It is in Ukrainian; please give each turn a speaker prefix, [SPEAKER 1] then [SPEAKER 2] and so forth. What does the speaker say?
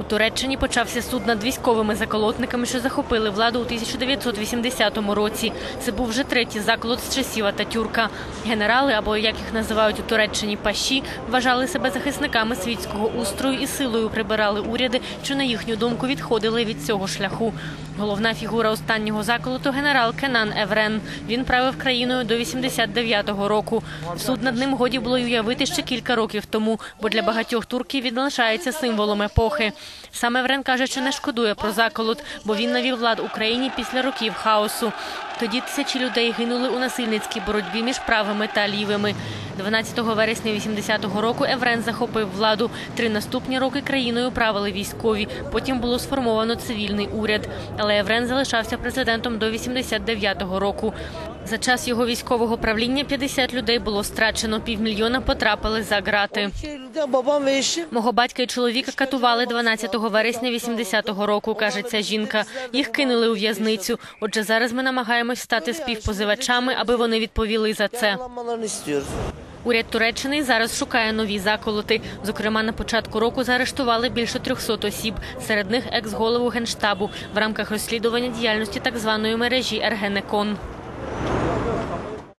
[SPEAKER 1] У Туреччині почався суд над військовими заколотниками, що захопили владу у 1980 році. Це був вже третій заколот з часів Ататюрка. Генерали, або як їх називають у Туреччині паші, вважали себе захисниками світського устрою і силою прибирали уряди, що на їхню думку відходили від цього шляху. Головна фігура останнього заколоту генерал Кенан Еврен. Він правив країною до 89-го року. Суд над ним годі було й уявити ще кілька років тому, бо для багатьох турків він лишається символом епохи. Сам Еврен каже, що не шкодує про заколот, бо він навів влад Україні після років хаосу. Тоді тисячі людей гинули у насильницькій боротьбі між правими та лівими. 12 вересня 80-го року Еврен захопив владу. Три наступні роки країною правили військові. Потім було сформовано цивільний уряд. Але Еврен залишався президентом до 89-го року. За час його військового правління 50 людей було страчено, півмільйона потрапили за
[SPEAKER 2] ve
[SPEAKER 1] Мого батька і чоловіка катували 12 вересня 80-го року, каже ця жінка. Їх кинули у в'язницю. Отже, зараз ми намагаємось стати співпозивачами, аби вони відповіли за це. Уряд Туреччини зараз шукає нові заколоти. Зокрема, на початку року заарештували більше 300 осіб. Серед них екс-голову генштабу в рамках розслідування діяльності так званої мережі Ергенекон.